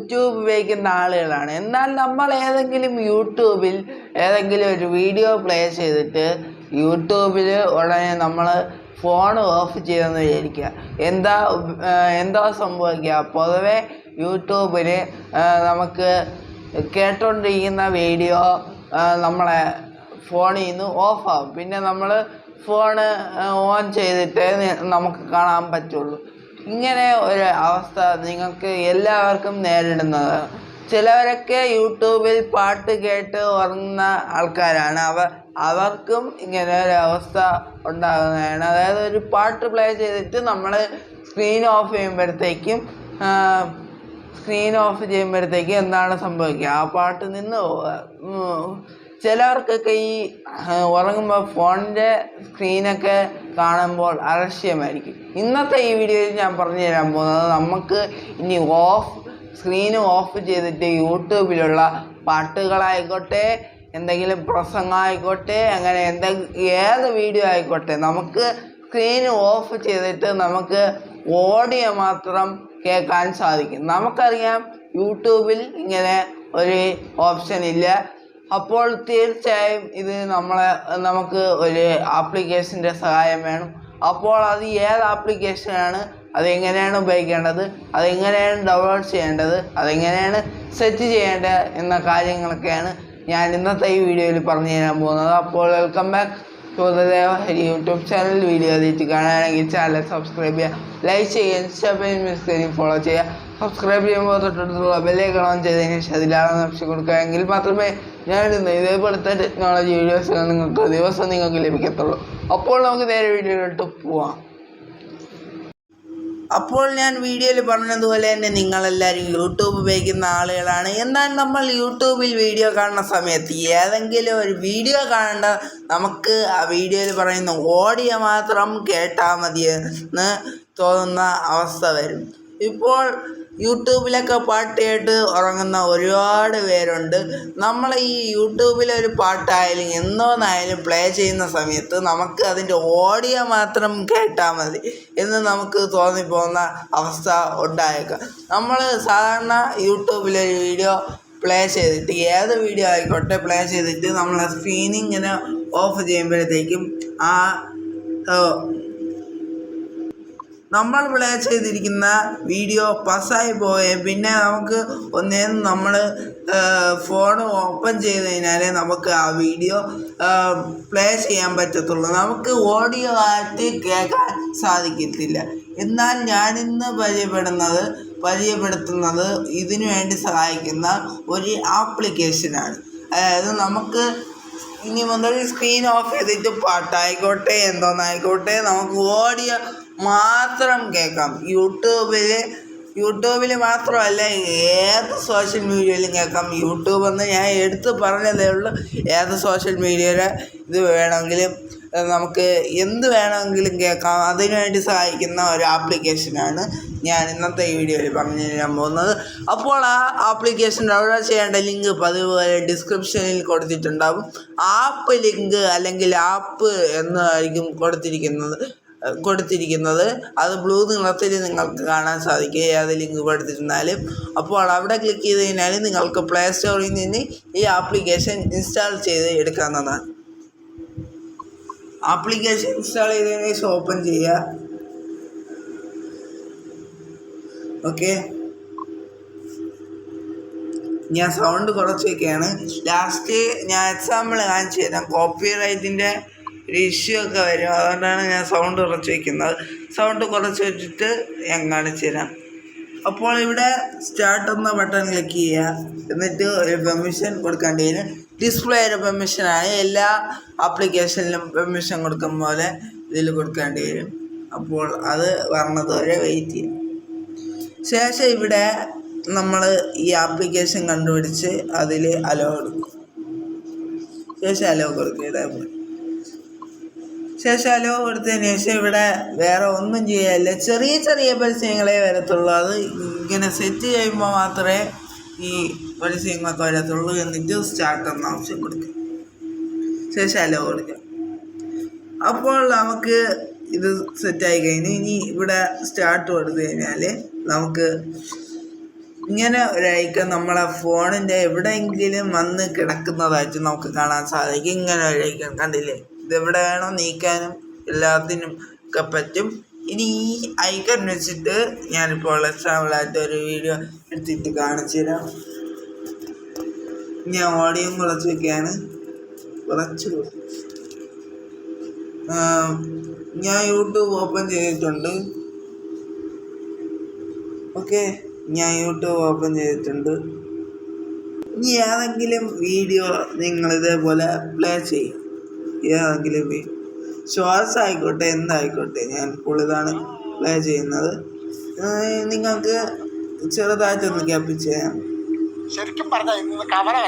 YouTube ഉപയോഗിക്കുന്ന ആളുകളാണ്. എന്നാൽ നമ്മൾ ഏതെങ്കിലും യൂട്യൂബിൽ ഏതെങ്കിലും ഒരു വീഡിയോ പ്ലേ ചെയ്തിട്ട് യൂട്യൂബിൽ ഉടനെ നമ്മൾ ഫോൺ ഓഫ് ചെയ്തെന്ന് വിചാരിക്കുക. എന്താ എന്തോ സംഭവിക്കുക. പൊതുവെ യൂട്യൂബിൽ നമുക്ക് കേട്ടോണ്ടിരിക്കുന്ന വീഡിയോ നമ്മളെ ഫോണിൽ നിന്ന് ഓഫാകും പിന്നെ നമ്മൾ ഫോണ് ഓൺ ചെയ്തിട്ടേ നമുക്ക് കാണാൻ പറ്റുള്ളൂ. ഇങ്ങനെ ഒരു അവസ്ഥ നിങ്ങൾക്ക് എല്ലാവർക്കും നേരിടുന്നത്. ചിലവരൊക്കെ യൂട്യൂബിൽ പാട്ട് കേട്ട് ഉറങ്ങുന്ന ആൾക്കാരാണ്. അവർ അവർക്കും ഇങ്ങനെ ഒരു അവസ്ഥ ഉണ്ടാകുന്നതാണ്. അതായത് ഒരു പാട്ട് പ്ലേ ചെയ്തിട്ട് നമ്മൾ സ്ക്രീൻ ഓഫ് ചെയ്യുമ്പോഴത്തേക്കും സ്ക്രീൻ ഓഫ് ചെയ്യുമ്പോഴത്തേക്കും എന്താണ് സംഭവിക്കുക? ആ പാട്ട് നിന്ന്. ചിലവർക്കൊക്കെ ഈ ഉറങ്ങുമ്പോൾ ഫോണിന്റെ സ്ക്രീനൊക്കെ കാണുമ്പോൾ അലക്ഷ്യമായിരിക്കും. ഇന്നത്തെ ഈ വീഡിയോയിൽ ഞാൻ പറഞ്ഞു തരാൻ പോകുന്നത് നമുക്ക് ഇനി ഓഫ് സ്ക്രീൻ ഓഫ് ചെയ്തിട്ട് യൂട്യൂബിലുള്ള പാട്ടുകളായിക്കോട്ടെ എന്തെങ്കിലും പ്രസംഗമായിക്കോട്ടെ അങ്ങനെ എന്തെങ്കിലും ഏത് വീഡിയോ ആയിക്കോട്ടെ നമുക്ക് സ്ക്രീൻ ഓഫ് ചെയ്തിട്ട് നമുക്ക് ഓഡിയോ മാത്രം കേൾക്കാൻ സാധിക്കും. നമുക്കറിയാം യൂട്യൂബിൽ ഇങ്ങനെ ഒരു ഓപ്ഷൻ ഇല്ല. അപ്പോൾ തീർച്ചയായും ഇത് നമ്മളെ നമുക്ക് ഒരു ആപ്ലിക്കേഷന്റെ സഹായം വേണം. അപ്പോൾ അത് ഏത് ആപ്ലിക്കേഷനാണ് അതെങ്ങനെയാണ് ഉപയോഗിക്കേണ്ടത് അതെങ്ങനെയാണ് ഡൗൺലോഡ് ചെയ്യേണ്ടത് അതെങ്ങനെയാണ് സെറ്റ് ചെയ്യേണ്ടത് എന്ന കാര്യങ്ങളൊക്കെയാണ് ഞാൻ ഇന്നത്തെ ഈ വീഡിയോയിൽ പറഞ്ഞു തരാൻ പോകുന്നത്. അപ്പോൾ വെൽക്കം ബാക്ക്. ചോദ്യദേവ ഹരി യൂട്യൂബ് ചാനൽ വീഡിയോ ആദ്യമായിട്ട് കാണുകയാണെങ്കിൽ ചാനൽ സബ്സ്ക്രൈബ് ചെയ്യുക ലൈക്ക് ചെയ്യുക ഇൻസ്റ്റാഗ്രാം മിസ് കരി ഫോളോ ചെയ്യുക. സബ്സ്ക്രൈബ് ചെയ്യുമ്പോൾ തൊട്ടടുത്തുള്ള ബെല്ലേക്ക് ഓൺ ചെയ്തതിന് ശേഷം അതിലാണ് ഓപ്ഷൻ കൊടുക്കുകയെങ്കിൽ മാത്രമേ ഞാൻ ഇന്ന് ഇതേപോലത്തെ ടെക്നോളജി വീഡിയോസ് നിങ്ങൾക്ക് ദിവസം നിങ്ങൾക്ക് ലഭിക്കത്തുള്ളൂ. അപ്പോൾ നമുക്ക് നേരെ വീഡിയോയിലോട്ട് പോവാം. അപ്പോൾ ഞാൻ വീഡിയോയിൽ പറഞ്ഞതുപോലെ തന്നെ നിങ്ങളെല്ലാവരും യൂട്യൂബ് ഉപയോഗിക്കുന്ന ആളുകളാണ്. എന്നാൽ നമ്മൾ യൂട്യൂബിൽ വീഡിയോ കാണുന്ന സമയത്ത് ഏതെങ്കിലും ഒരു വീഡിയോ കാണേണ്ട നമുക്ക് ആ വീഡിയോയിൽ പറയുന്ന ഓഡിയോ മാത്രം കേട്ടാൽ മതിയെന്ന് തോന്നുന്ന അവസ്ഥ വരും. ഇപ്പോൾ യൂട്യൂബിലൊക്കെ പാട്ട് കേട്ട് ഉറങ്ങുന്ന ഒരുപാട് പേരുണ്ട്. നമ്മൾ ഈ യൂട്യൂബിലെ ഒരു പാട്ടായാലും എന്തോന്നായാലും പ്ലേ ചെയ്യുന്ന സമയത്ത് നമുക്ക് അതിന്റെ ഓഡിയോ മാത്രം കേട്ടാൽ മതി എന്ന് നമുക്ക് തോന്നിപ്പോകുന്ന അവസ്ഥ ഉണ്ടായേക്കാം. നമ്മൾ സാധാരണ യൂട്യൂബിലൊരു വീഡിയോ പ്ലേ ചെയ്തിട്ട് ഏത് വീഡിയോ ആയിക്കോട്ടെ പ്ലേ ചെയ്തിട്ട് നമ്മൾ സ്ക്രീൻ ഇങ്ങനെ ഓഫ് ചെയ്യുമ്പോഴത്തേക്കും ആ നമ്മൾ പ്ലേ ചെയ്തിരിക്കുന്ന വീഡിയോ പാസ്സായി പോയേ പിന്നെ നമുക്ക് ഒന്നേന്ന് നമ്മൾ ഫോൺ ഓപ്പൺ ചെയ്ത് കഴിഞ്ഞാലേ നമുക്ക് ആ വീഡിയോ പ്ലേ ചെയ്യാൻ പറ്റത്തുള്ളൂ. നമുക്ക് ഓഡിയോ ആയിട്ട് കേൾക്കാൻ സാധിക്കത്തില്ല. എന്നാൽ ഞാനിന്ന് പരിചയപ്പെടുന്നത് പരിചയപ്പെടുത്തുന്നത് ഇതിനു വേണ്ടി സഹായിക്കുന്ന ഒരു ആപ്ലിക്കേഷനാണ് അതായത് നമുക്ക് ഇനി മുതൽ സ്ക്രീൻ ഓഫ് ചെയ്തിട്ട് പാട്ടായിക്കോട്ടെ എന്തോന്നായിക്കോട്ടെ നമുക്ക് ഓഡിയോ മാത്രം കേൾക്കാം. യൂട്യൂബിൽ യൂട്യൂബിൽ മാത്രമല്ല ഏത് സോഷ്യൽ മീഡിയയിലും കേൾക്കാം. യൂട്യൂബ് എന്ന് ഞാൻ എടുത്ത് പറഞ്ഞതേ ഉള്ളൂ. ഏത് സോഷ്യൽ മീഡിയയുടെ ഇത് വേണമെങ്കിലും നമുക്ക് എന്ത് വേണമെങ്കിലും കേൾക്കാം. അതിനുവേണ്ടി സഹായിക്കുന്ന ഒരു ആപ്ലിക്കേഷനാണ് ഞാൻ ഇന്നത്തെ വീഡിയോയിൽ പറഞ്ഞു തരാൻ പോകുന്നത്. അപ്പോൾ ആ ആപ്ലിക്കേഷൻ ഡൗൺലോഡ് ചെയ്യേണ്ട ലിങ്ക് പതിവുപോലെ ഡിസ്ക്രിപ്ഷനിൽ കൊടുത്തിട്ടുണ്ടാകും ആപ്പ് ലിങ്ക് അല്ലെങ്കിൽ ആപ്പ് എന്നായിരിക്കും കൊടുത്തിരിക്കുന്നത്. കൊടുത്തിരിക്കുന്നത്. അത് ബ്ലൂ നിറത്തിൽ നിങ്ങൾക്ക് കാണാൻ സാധിക്കും. ഏത് ലിങ്ക് കൊടുത്തിരുന്നാലും. അപ്പോൾ അവിടെ ക്ലിക്ക് ചെയ്ത് കഴിഞ്ഞാൽ നിങ്ങൾക്ക് പ്ലേ സ്റ്റോറിൽ നിന്ന് ഈ ആപ്ലിക്കേഷൻ ഇൻസ്റ്റാൾ ചെയ്ത് എടുക്കാവുന്നതാണ്. ആപ്ലിക്കേഷൻ ഇൻസ്റ്റാൾ ചെയ്തതിന് ശേഷം ഓപ്പൺ ചെയ്യുക. ഓക്കെ ഞാൻ സൗണ്ട് കുറച്ചൊക്കെയാണ്. ലാസ്റ്റ് ഞാൻ എക്സാമ്പിൾ കാണിച്ചു തരാം കോപ്പി റൈറ്റിന്റെ ഒരു ഇഷ്യൂ ഒക്കെ വരും. അതുകൊണ്ടാണ് ഞാൻ സൗണ്ട് കുറച്ച് വയ്ക്കുന്നത് സൗണ്ട് കുറച്ച് വെച്ചിട്ട് ഞാൻ കാണിച്ചു തരാം. അപ്പോൾ ഇവിടെ സ്റ്റാർട്ട് എന്ന ബട്ടൺ ക്ലിക്ക് ചെയ്യുക. എന്നിട്ട് ഒരു പെർമിഷൻ കൊടുക്കേണ്ടി വരും ഡിസ്പ്ലേ ഒരു പെർമിഷനാണ് എല്ലാ ആപ്ലിക്കേഷനിലും പെർമിഷൻ കൊടുക്കുന്ന പോലെ ഇതിൽ കൊടുക്കേണ്ടി വരും അപ്പോൾ അത് വരണത് വരെ വെയിറ്റ് ചെയ്യും ശേഷം ഇവിടെ നമ്മൾ ഈ ആപ്ലിക്കേഷൻ കണ്ടുപിടിച്ച് അതിൽ അലോ കൊടുക്കും. ശേഷം അലോ കൊടുക്കും. ഇതേപോലെ ശേഷം അലോ കൊടുത്തതിന് ശേഷം ഇവിടെ വേറെ ഒന്നും ചെയ്യാനില്ല ചെറിയ ചെറിയ പരസ്യങ്ങളെ വരത്തുള്ളൂ. അത് ഇങ്ങനെ സെറ്റ് ചെയ്യുമ്പോൾ മാത്രമേ ഈ പരസ്യങ്ങളൊക്കെ വരത്തുള്ളൂ എന്നിട്ട് സ്റ്റാർട്ട് എന്ന ഓപ്ഷൻ കൊടുക്കും. ശേഷാലോ കൊടുക്കാം. അപ്പോൾ നമുക്ക് ഇത് സെറ്റായി കഴിഞ്ഞ്. ഇനി ഇവിടെ സ്റ്റാർട്ട് കൊടുത്തു കഴിഞ്ഞാൽ നമുക്ക് ഇങ്ങനെ ഒരു നമ്മളെ ഫോണിന്റെ എവിടെയെങ്കിലും വന്ന് കിടക്കുന്നതായിട്ട് നമുക്ക് കാണാൻ സാധിക്കും. ഇങ്ങനെ ഒരു കണ്ടില്ലേ? ഇത് എവിടെ വേണോ നീക്കാനും എല്ലാത്തിനും ഒക്കെ പറ്റും. ഇനി ഈ ഐക്കൺ വെച്ചിട്ട് ഞാനിപ്പോൾ എക്സാമ്പിളായിട്ട് ഒരു വീഡിയോ എടുത്തിട്ട് കാണിച്ചു തരാം. ഞാൻ ഓഡിയോ കുറച്ച് വെക്കുകയാണ് കുറച്ച് ഞാൻ യൂട്യൂബ് ഓപ്പൺ ചെയ്തിട്ടുണ്ട്. ഓക്കെ ഞാൻ യൂട്യൂബ് ഓപ്പൺ ചെയ്തിട്ടുണ്ട്. ഇനി ഏതെങ്കിലും വീഡിയോ നിങ്ങൾ ഇതേപോലെ പ്ലേ ചെയ്യും. ഏതെങ്കിലും ഷോർട്സ് ആയിക്കോട്ടെ എന്തായിക്കോട്ടെ ഞാൻ ഇപ്പോൾ ഇതാണ് പ്ലേ ചെയ്യുന്നത് നിങ്ങൾക്ക് ചെറുതായിട്ടൊന്ന് ക്യാപ്പിച്ച് ചെയ്യാം. ശരിക്കും പറഞ്ഞാൽ വരെ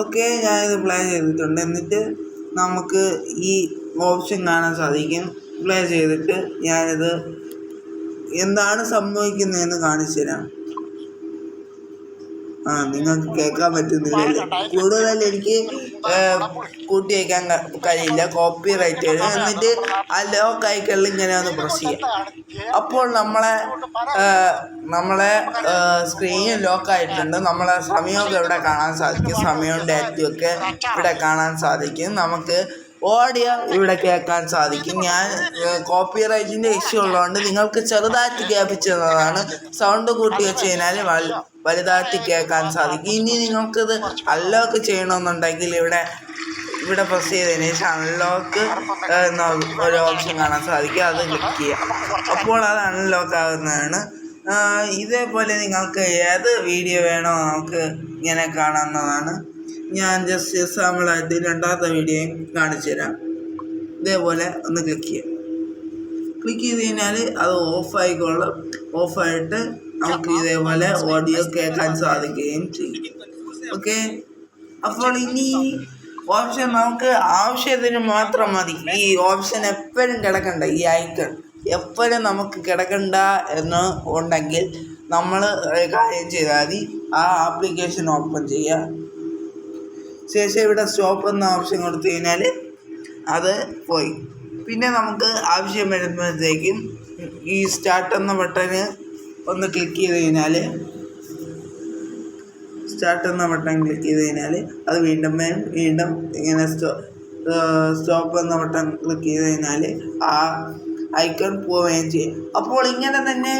ഓക്കെ ഞാനിത് പ്ലേ ചെയ്തിട്ടുണ്ട്. എന്നിട്ട് നമുക്ക് ഈ ഓപ്ഷൻ കാണാൻ സാധിക്കും. പ്ലേ ചെയ്തിട്ട് ഞാനിത് എന്താണ് സംഭവിക്കുന്നതെന്ന് കാണിച്ചു തരാം. ആ നിങ്ങൾക്ക് കേൾക്കാൻ പറ്റുന്നില്ലല്ലോ കൂടുതൽ എനിക്ക് കൂട്ടി വയ്ക്കാൻ കഴിയില്ല. കോപ്പി റൈറ്റ് എന്നിട്ട് ആ ലോ കൈകളിൽ ഇങ്ങനെ ഒന്ന് പ്രസ് ചെയ്യാം. അപ്പോൾ നമ്മളെ നമ്മളെ സ്ക്രീൻ ലോക്ക് ആയിട്ടുണ്ട്. നമ്മളെ സമയമൊക്കെ ഇവിടെ കാണാൻ സാധിക്കും. സമയവും ഡേറ്റും ഒക്കെ ഇവിടെ കാണാൻ സാധിക്കും. നമുക്ക് ഓഡിയോ ഇവിടെ കേൾക്കാൻ സാധിക്കും. ഞാൻ കോപ്പി റൈറ്റിന്റെ ഇഷ്യൂ ഉള്ളതുകൊണ്ട് നിങ്ങൾക്ക് ചെറുതായിട്ട് കേൾപ്പിച്ചു തന്നതാണ് സൗണ്ട് കൂട്ടി വെച്ച് കഴിഞ്ഞാൽ വലുതായിട്ട് കേൾക്കാൻ സാധിക്കും. ഇനി നിങ്ങൾക്കിത് അൺലോക്ക് ചെയ്യണമെന്നുണ്ടെങ്കിൽ ഇവിടെ ഇവിടെ പ്രസ് ചെയ്തതിന് ശേഷം അൺലോക്ക് എന്ന ഒരു ഓപ്ഷൻ കാണാൻ സാധിക്കും. അത് ക്ലിക്ക് ചെയ്യാം. അപ്പോൾ അത് അൺലോക്ക് ആകുന്നതാണ് ഇതേപോലെ നിങ്ങൾക്ക് ഏത് വീഡിയോ വേണോ നമുക്ക് ഇങ്ങനെ കാണാവുന്നതാണ്. ഞാൻ ജസ്റ്റ് എക്സാമ്പിളായിട്ട് രണ്ടാമത്തെ വീഡിയോയും കാണിച്ചു തരാം. ഇതേപോലെ ഒന്ന് ക്ലിക്ക് ചെയ്യാം. ക്ലിക്ക് ചെയ്ത് കഴിഞ്ഞാൽ അത് ഓഫായിക്കോളും ഓഫായിട്ട് നമുക്ക് ഇതേപോലെ ഓഡിയോ കേൾക്കാൻ സാധിക്കുകയും ചെയ്യും. ഓക്കെ അപ്പോൾ ഇനി ഓപ്ഷൻ നമുക്ക് ആവശ്യത്തിന് മാത്രം മതി. ഈ ഓപ്ഷൻ എപ്പോഴും കിടക്കണ്ട. ഈ ഐക്കൺ എപ്പോഴും നമുക്ക് കിടക്കണ്ട എന്ന് ഉണ്ടെങ്കിൽ നമ്മൾ കാര്യം ചെയ്താൽ മതി. ആ ആപ്ലിക്കേഷൻ ഓപ്പൺ ചെയ്യുക. ശേഷം ഇവിടെ സ്റ്റോപ്പ് എന്ന ഓപ്ഷൻ കൊടുത്തു കഴിഞ്ഞാൽ അത് പോയി. പിന്നെ നമുക്ക് ആവശ്യം വരുമ്പോഴത്തേക്കും ഈ സ്റ്റാർട്ട് എന്ന ബട്ടന് ഒന്ന് ക്ലിക്ക് ചെയ്ത് കഴിഞ്ഞാൽ സ്റ്റാർട്ട് എന്ന ബട്ടൺ ക്ലിക്ക് ചെയ്ത് കഴിഞ്ഞാൽ അത് വീണ്ടും വീണ്ടും ഇങ്ങനെ സ്റ്റോ സ്റ്റോപ്പ് എന്ന ബട്ടൺ ക്ലിക്ക് ചെയ്ത് കഴിഞ്ഞാൽ ആ ഐക്കൺ പോവുകയും ചെയ്യും. അപ്പോൾ ഇങ്ങനെ തന്നെ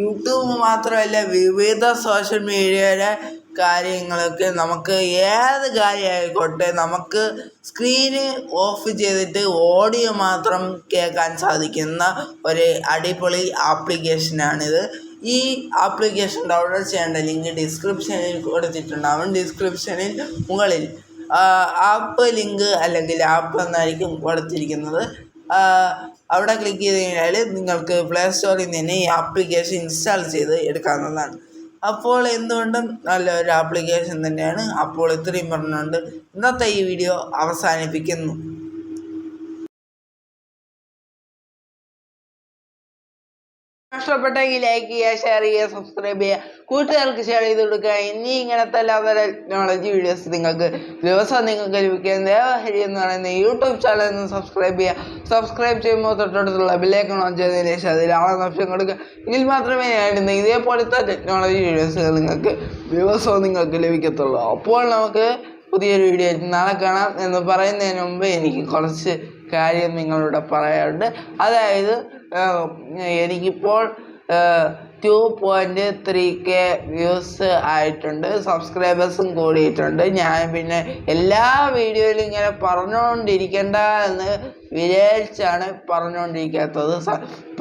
യൂട്യൂബ് മാത്രമല്ല വിവിധ സോഷ്യൽ മീഡിയയുടെ കാര്യങ്ങളൊക്കെ നമുക്ക് ഏത് കാര്യമായിക്കോട്ടെ നമുക്ക് സ്ക്രീന് ഓഫ് ചെയ്തിട്ട് ഓഡിയോ മാത്രം കേൾക്കാൻ സാധിക്കുന്ന ഒരു അടിപൊളി ആപ്ലിക്കേഷനാണിത് ഈ ആപ്ലിക്കേഷൻ ഡൗൺലോഡ് ചെയ്യേണ്ട ലിങ്ക് ഡിസ്ക്രിപ്ഷനിൽ കൊടുത്തിട്ടുണ്ടാവും. ഡിസ്ക്രിപ്ഷനിൽ മുകളിൽ ആപ്പ് ലിങ്ക് അല്ലെങ്കിൽ ആപ്പ് എന്നായിരിക്കും കൊടുത്തിരിക്കുന്നത്. അവിടെ ക്ലിക്ക് ചെയ്ത് കഴിഞ്ഞാൽ നിങ്ങൾക്ക് പ്ലേ സ്റ്റോറിൽ നിന്ന് ഈ ആപ്ലിക്കേഷൻ ഇൻസ്റ്റാൾ ചെയ്ത് എടുക്കാവുന്നതാണ്. അപ്പോൾ എന്തുകൊണ്ടും നല്ലൊരു ആപ്ലിക്കേഷൻ തന്നെയാണ്. അപ്പോൾ ഇത്രയും പറഞ്ഞുകൊണ്ട് ഇന്നത്തെ ഈ വീഡിയോ അവസാനിപ്പിക്കുന്നു. ഇഷ്ടപ്പെട്ടെങ്കിൽ ലൈക്ക് ചെയ്യുക ഷെയർ ചെയ്യുക സബ്സ്ക്രൈബ് ചെയ്യുക. കൂട്ടുകാർക്ക് ഷെയർ ചെയ്ത് കൊടുക്കുക. ഇനി ഇങ്ങനത്തെ എല്ലാതര ടെക്നോളജി വീഡിയോസ് നിങ്ങൾക്ക് ദിവസം നിങ്ങൾക്ക് ലഭിക്കുന്ന ദേവഹരി എന്ന് പറയുന്ന യൂട്യൂബ് ചാനൽ ഒന്ന് സബ്സ്ക്രൈബ് ചെയ്യുക. സബ്സ്ക്രൈബ് ചെയ്യുമ്പോൾ തൊട്ടടുത്തുള്ള ബില്ലേക്ക് ഓൺ ചെയ്തതിന് ശേഷം അതിൽ ആളെന്ന ഓപ്ഷൻ കൊടുക്കുക. എങ്കിൽ മാത്രമേ ഞാൻ ഇടുന്ന ഇതേപോലത്തെ ടെക്നോളജി വീഡിയോസ് നിങ്ങൾക്ക് ദിവസവും നിങ്ങൾക്ക് ലഭിക്കത്തുള്ളൂ. അപ്പോൾ നമുക്ക് പുതിയൊരു വീഡിയോ നാളെ കാണാം എന്ന് പറയുന്നതിന് മുമ്പ് എനിക്ക് കുറച്ച് കാര്യം നിങ്ങളോട് പറയാനുണ്ട്. അതായത് എനിക്കിപ്പോൾ two point three K views ആയിട്ടുണ്ട് സബ്സ്ക്രൈബേഴ്സും കൂടിയിട്ടുണ്ട്. ഞാൻ പിന്നെ എല്ലാ വീഡിയോയിലും ഇങ്ങനെ പറഞ്ഞുകൊണ്ടിരിക്കണ്ട എന്ന് വിചാരിച്ചാണ് പറഞ്ഞുകൊണ്ടിരിക്കാത്തത്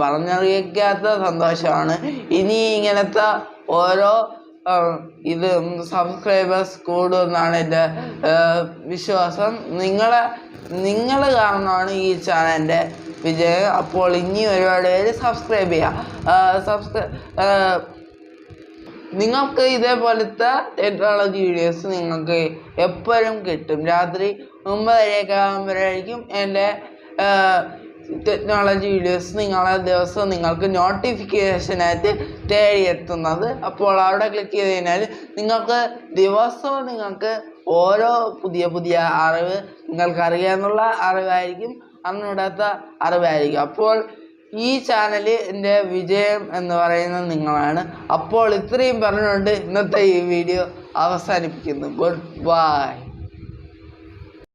പറഞ്ഞറിയിക്കാത്ത സന്തോഷമാണ്. ഇനി ഇങ്ങനത്തെ ഓരോ ഇത് സബ്സ്ക്രൈബേഴ്സ് കൂടുമെന്നാണ് എന്റെ വിശ്വാസം. നിങ്ങളെ നിങ്ങൾ കാരണമാണ് ഈ ചാനലിന്റെ വിജയം അപ്പോൾ ഇനി ഒരുപാട് പേര് സബ്സ്ക്രൈബ് ചെയ്യുക സബ്സ്ക്രൈബ് നിങ്ങൾക്ക് ഇതേപോലത്തെ ടെക്നോളജി വീഡിയോസ് നിങ്ങൾക്ക് എപ്പോഴും കിട്ടും. രാത്രി ഒമ്പതരയൊക്കെ ആകുമ്പോഴായിരിക്കും എന്റെ ടെക്നോളജി വീഡിയോസ് നിങ്ങളെ ദിവസം നിങ്ങൾക്ക് നോട്ടിഫിക്കേഷനായിട്ട് തേടിയെത്തുന്നത് അപ്പോൾ അവിടെ ക്ലിക്ക് ചെയ്ത് കഴിഞ്ഞാൽ നിങ്ങൾക്ക് ദിവസവും നിങ്ങൾക്ക് ഓരോ പുതിയ പുതിയ അറിവ് നിങ്ങൾക്ക് അറിയാമെന്നുള്ള അറിവായിരിക്കും. അറിഞ്ഞൂടാത്ത അറിവായിരിക്കും. അപ്പോൾ ഈ ചാനലിന്റെ വിജയം എന്ന് പറയുന്നത് നിങ്ങളാണ്. അപ്പോൾ ഇത്രയും പറഞ്ഞുകൊണ്ട് ഇന്നത്തെ ഈ വീഡിയോ അവസാനിപ്പിക്കുന്നു. Good bye.